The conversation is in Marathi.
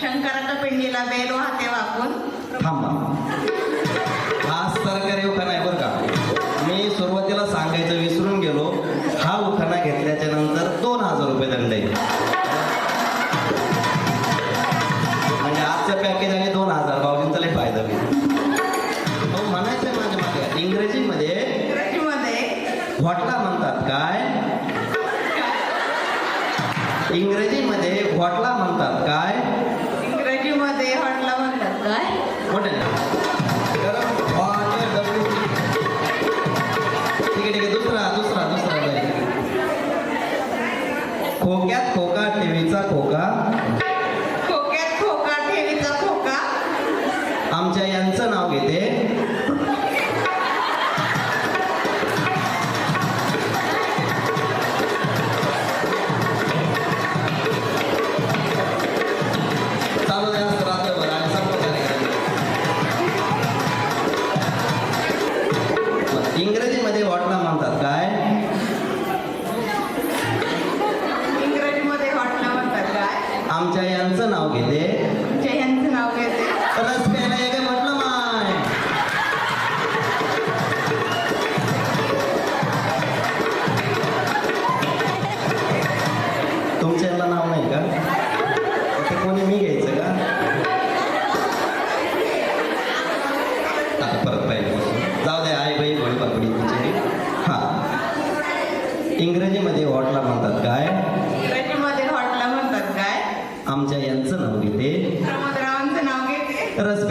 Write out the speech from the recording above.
शंकराच्या पिंडीला बेल वाहते वाकून. थांबा हा सरकारी उखाणा आहे बरं का. मी सुरुवातीला सांगायचं विसरून गेलो. हा उखाणा घेतल्याच्या नंतर दोन हजार रुपये दंड आहे. म्हणजे आजचं पॅकेज आणि दोन हजार भाऊजींचा लय फायदा होईल. हो म्हणायचं माझ्या मागे. इंग्रजीमध्ये इंग्रजीमध्ये. व्हॉटला म्हणतात काय? इंग्रजीमध्ये व्हॉटला म्हणतात काय इंग्रजीमध्ये हॉटला म्हणतात काय मोठे ठीक आहे ठीक आहे दुसरा दुसरा दुसरा बाई. खोक्यात खोका टीव्हीचा खोका. आमच्या यांचं नाव घेते. तुमच्या यांचं नाव घेते. म्हटलं माय. तुमच्या नाव नाही का? ते कोणी मी घ्यायचं का? यांचं नाव घेते. प्रमोदरावांचं नाव घेते. रस